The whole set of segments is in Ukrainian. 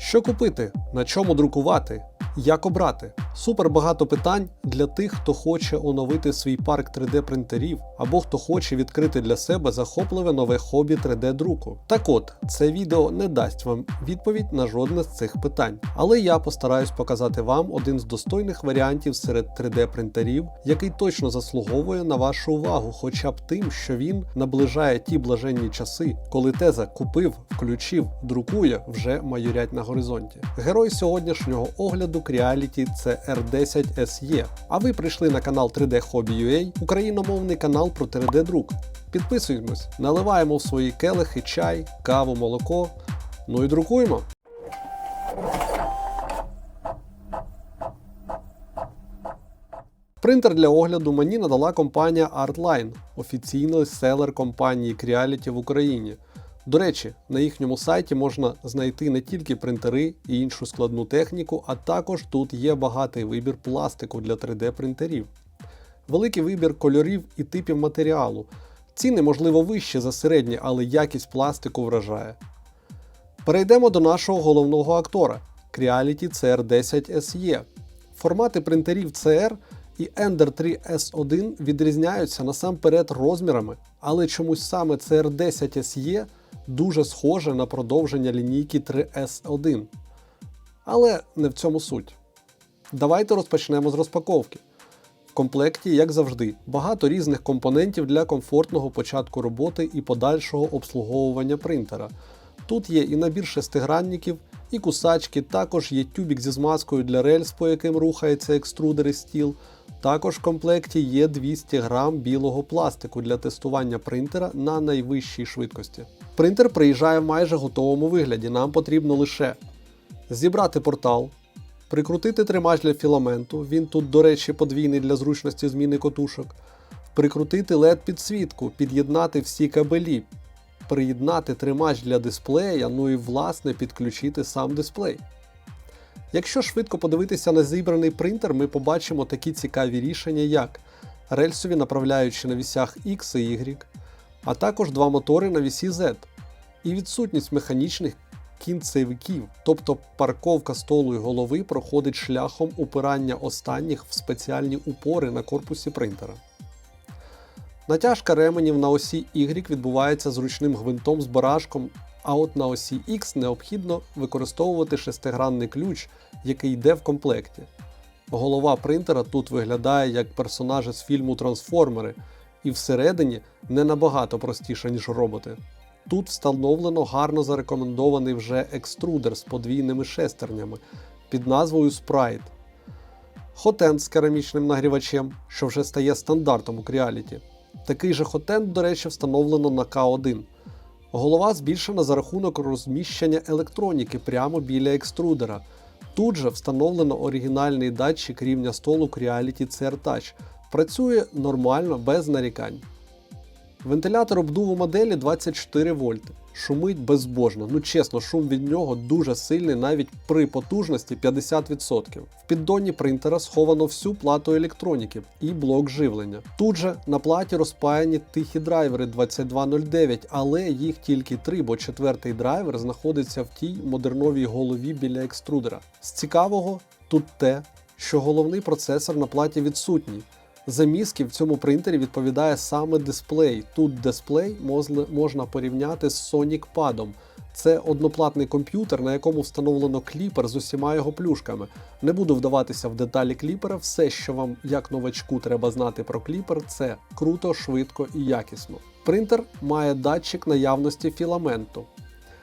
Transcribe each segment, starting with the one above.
Що купити, на чому друкувати, як обрати? Супер багато питань для тих, хто хоче оновити свій парк 3D принтерів або хто хоче відкрити для себе захопливе нове хобі 3D друку. Так от, це відео не дасть вам відповідь на жодне з цих питань, але я постараюсь показати вам один з достойних варіантів серед 3D принтерів, який точно заслуговує на вашу увагу, хоча б тим, що він наближає ті блаженні часи, коли теза купив, включив, друкує вже майорять на горизонті. Герой сьогоднішнього огляду Creality це R10 SE. А ви прийшли на канал 3D Hobby UA, україномовний канал про 3D друк. Підписуємось, наливаємо в свої келихи чай, каву, молоко. Ну і друкуємо. Принтер для огляду мені надала компанія Artline, офіційний селер компанії Creality в Україні. До речі, на їхньому сайті можна знайти не тільки принтери і іншу складну техніку, а також тут є багатий вибір пластику для 3D принтерів, великий вибір кольорів і типів матеріалу. Ціни, можливо, вищі за середні, але якість пластику вражає. Перейдемо до нашого головного актора Creality CR10 SE. Формати принтерів CR і Ender 3 S1 відрізняються насамперед розмірами, але чомусь саме CR10 SE дуже схоже на продовження лінійки 3S1. Але не в цьому суть. Давайте розпочнемо з розпаковки. В комплекті, як завжди, багато різних компонентів для комфортного початку роботи і подальшого обслуговування принтера. Тут є і набір шестигранників, і кусачки, також є тюбік зі змазкою для рельс, по яким рухається екструдер і стіл. Також в комплекті є 200 грам білого пластику для тестування принтера на найвищій швидкості. Принтер приїжджає в майже готовому вигляді. Нам потрібно лише зібрати портал, прикрутити тримач для філаменту. Він тут, до речі, подвійний для зручності зміни котушок, прикрутити LED підсвітку, під'єднати всі кабелі, приєднати тримач для дисплея, ну і власне підключити сам дисплей. Якщо швидко подивитися на зібраний принтер, ми побачимо такі цікаві рішення, як рельсові направляючі на вісях X і Y, а також два мотори на вісі Z, і відсутність механічних кінцевиків, тобто парковка столу і голови проходить шляхом упирання останніх в спеціальні упори на корпусі принтера. Натяжка ременів на осі Y відбувається зручним гвинтом з барашком, а от на осі X необхідно використовувати шестигранний ключ, який йде в комплекті. Голова принтера тут виглядає як персонажі з фільму Трансформери, і всередині не набагато простіше, ніж роботи. Тут встановлено гарно зарекомендований вже екструдер з подвійними шестернями під назвою Sprite. Хотент з керамічним нагрівачем, що вже стає стандартом у Creality. Такий же хотент, до речі, встановлено на К1. Голова збільшена за рахунок розміщення електроніки прямо біля екструдера. Тут же встановлено оригінальний датчик рівня столу Creality CR. Працює нормально, без нарікань. Вентилятор обдуву моделі 24 вольти. Шумить безбожно. Ну чесно, шум від нього дуже сильний навіть при потужності 50%. В піддоні принтера сховано всю плату електроніки і блок живлення. Тут же на платі розпаяні тихі драйвери 2209, але їх тільки три, бо четвертий драйвер знаходиться в тій модерновій голові біля екструдера. З цікавого тут те, що головний процесор на платі відсутній. За в цьому принтері відповідає саме дисплей. Тут дисплей можна порівняти з Sonic Pad. Це одноплатний комп'ютер, на якому встановлено кліпер з усіма його плюшками. Не буду вдаватися в деталі кліпера. Все, що вам як новачку треба знати про кліпер, це круто, швидко і якісно. Принтер має датчик наявності філаменту.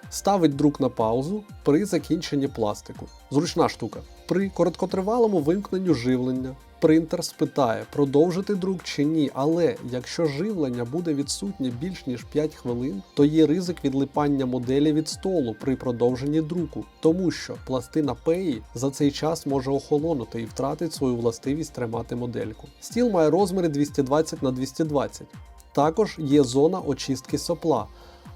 Ставить друк на паузу при закінченні пластику. Зручна штука. При короткотривалому вимкненню живлення принтер спитає, продовжити друк чи ні, але якщо живлення буде відсутнє більш ніж 5 хвилин, то є ризик відлипання моделі від столу при продовженні друку, тому що пластина пеї за цей час може охолонути і втратить свою властивість тримати модельку. Стіл має розміри 220 на 220. Також є зона очистки сопла.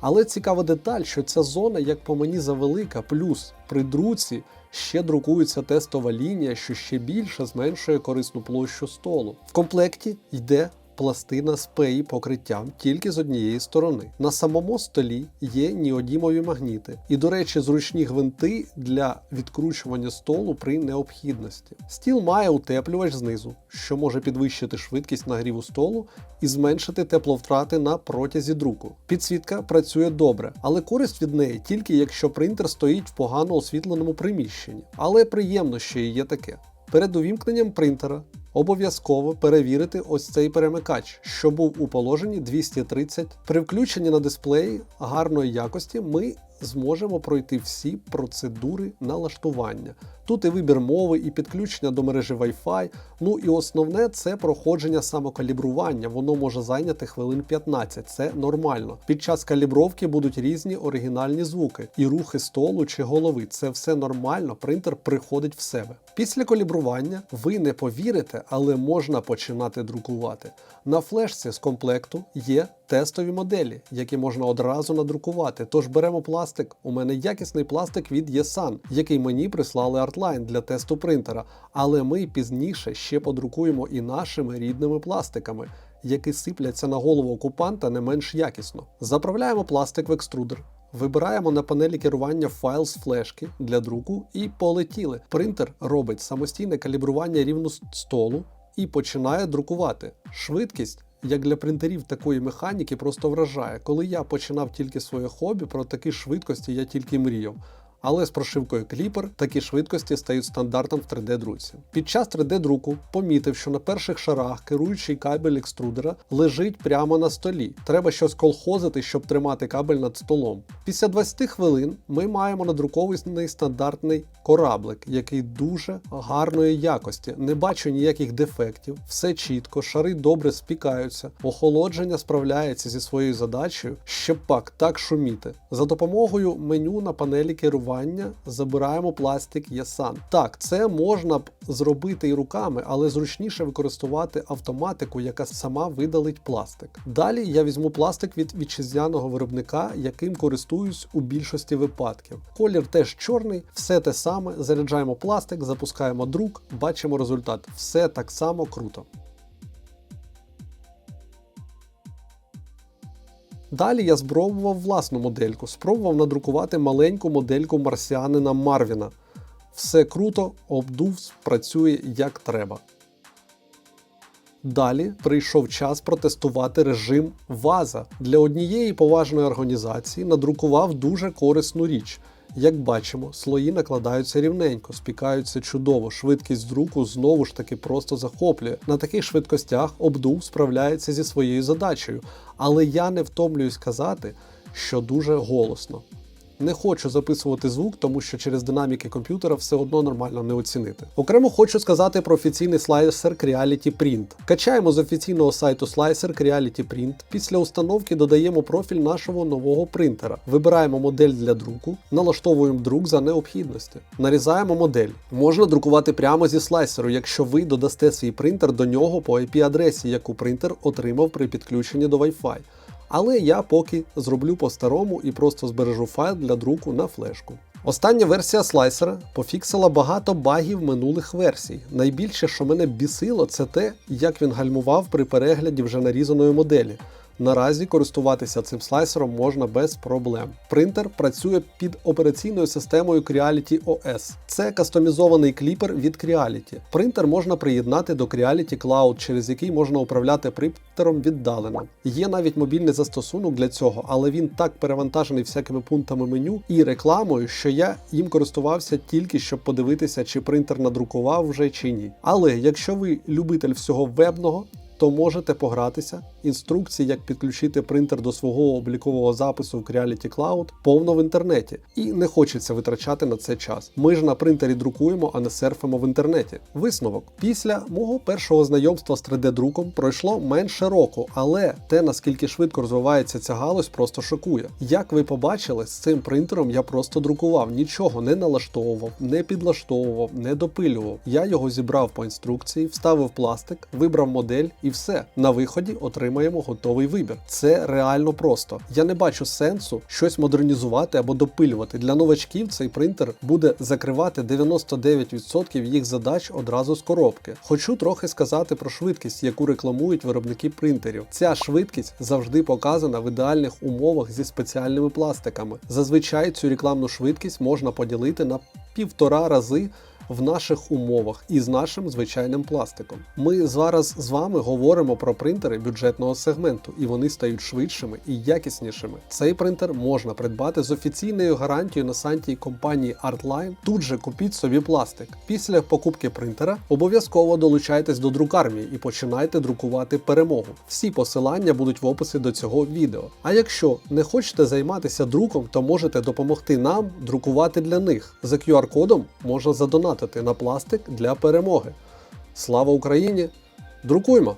Але цікава деталь, що ця зона, як по мені, завелика, плюс при друці ще друкується тестова лінія, що ще більше зменшує корисну площу столу. В комплекті йде пластина з PI покриттям тільки з однієї сторони. На самому столі є неодімові магніти, і, до речі, зручні гвинти для відкручування столу при необхідності. Стіл має утеплювач знизу, що може підвищити швидкість нагріву столу і зменшити тепловтрати на протязі друку. Підсвітка працює добре, але користь від неї тільки якщо принтер стоїть в погано освітленому приміщенні. Але приємно, що і є таке. Перед увімкненням принтера обов'язково перевірити ось цей перемикач, що був у положенні 230. При включенні на дисплеї гарної якості ми зможемо пройти всі процедури налаштування. Тут і вибір мови, і підключення до мережі Wi-Fi. Ну і основне це проходження самокалібрування. Воно може зайняти хвилин 15. Це нормально. Під час калібровки будуть різні оригінальні звуки, і рухи столу чи голови. Це все нормально, принтер приходить в себе. Після калібрування ви не повірите, але можна починати друкувати. На флешці з комплекту є тестові моделі, які можна одразу надрукувати. Тож беремо пластик. У мене якісний пластик від Yesan, який мені прислали Artline для тесту принтера. Але ми пізніше ще подрукуємо і нашими рідними пластиками. Які сипляться на голову окупанта не менш якісно. Заправляємо пластик в екструдер, Вибираємо на панелі керування файл з флешки для друку і полетіли. Принтер робить самостійне калібрування рівну столу і починає друкувати. Швидкість, як для принтерів такої механіки, просто вражає. Коли я починав тільки своє хобі, про такі швидкості я тільки мріяв. Але з прошивкою Clipper такі швидкості стають стандартом в 3D-друці. Під час 3D-друку помітив, що на перших шарах керуючий кабель екструдера лежить прямо на столі. Треба щось колхозити, щоб тримати кабель над столом. Після 20 хвилин ми маємо надрукований стандартний кораблик, який дуже гарної якості. Не бачу ніяких дефектів, все чітко, шари добре спікаються, охолодження справляється зі своєю задачею, щоб пак так шуміти. За допомогою меню на панелі керування забираємо пластик Ясан. Так, це можна б зробити і руками, але зручніше використовувати автоматику, яка сама видалить пластик. Далі я візьму пластик від вітчизняного виробника, яким користуюсь у більшості випадків. Колір теж чорний, все те саме. Заряджаємо пластик, запускаємо друк, бачимо результат. Все так само круто. Далі я спробував власну модельку, спробував надрукувати маленьку модельку марсіанина Марвіна. Все круто, обдув, працює як треба. Далі прийшов час протестувати режим Ваза. Для однієї поважної організації надрукував дуже корисну річ. Як бачимо, слої накладаються рівненько, спікаються чудово, швидкість друку знову ж таки просто захоплює. На таких швидкостях обдув справляється зі своєю задачею, але я не втомлююсь казати, що дуже голосно. Не хочу записувати звук, тому що через динаміки комп'ютера все одно нормально не оцінити. Окремо хочу сказати про офіційний слайсер Creality Print. Качаємо з офіційного сайту слайсер Creality Print. Після установки додаємо профіль нашого нового принтера. Вибираємо модель для друку, налаштовуємо друк за необхідності. Нарізаємо модель. Можна друкувати прямо зі слайсеру, якщо ви додасте свій принтер до нього по IP-адресі, яку принтер отримав при підключенні до Wi-Fi. Але я поки зроблю по-старому і просто збережу файл для друку на флешку. Остання версія слайсера пофіксила багато багів минулих версій. Найбільше, що мене бісило, це те, як він гальмував при перегляді вже нарізаної моделі. Наразі користуватися цим слайсером можна без проблем. Принтер працює під операційною системою Creality OS. Це кастомізований кліпер від Creality. Принтер можна приєднати до Creality Cloud, через який можна управляти принтером віддалено. Є навіть мобільний застосунок для цього, але він так перевантажений всякими пунктами меню і рекламою, що я їм користувався тільки щоб подивитися, чи принтер надрукував вже чи ні. Але якщо ви любитель всього вебного, то можете погратися. Інструкції, як підключити принтер до свого облікового запису в Creality Cloud, повно в інтернеті, і не хочеться витрачати на це час. Ми ж на принтері друкуємо, а не серфимо в інтернеті. Висновок: після мого першого знайомства з 3D-друком пройшло менше року, але те, наскільки швидко розвивається ця галузь, просто шокує. Як ви побачили, з цим принтером я просто друкував, нічого не налаштовував, не підлаштовував, не допилював. Я його зібрав по інструкції, вставив пластик, вибрав модель і і все. На виході отримаємо готовий вибір. Це реально просто. Я не бачу сенсу щось модернізувати або допилювати. Для новачків цей принтер буде закривати 99% їх задач одразу з коробки. Хочу трохи сказати про швидкість, яку рекламують виробники принтерів. Ця швидкість завжди показана в ідеальних умовах зі спеціальними пластиками. Зазвичай цю рекламну швидкість можна поділити на півтора рази в наших умовах і з нашим звичайним пластиком. Ми зараз з вами говоримо про принтери бюджетного сегменту, і вони стають швидшими і якіснішими. Цей принтер можна придбати з офіційною гарантією на сайті компанії Artline. Тут же купіть собі пластик. Після покупки принтера обов'язково долучайтесь до друкармії і починайте друкувати перемогу. Всі посилання будуть в описі до цього відео. А якщо не хочете займатися друком, то можете допомогти нам друкувати для них. За QR-кодом можна задонатити на пластик для перемоги. Слава Україні! Друкуємо!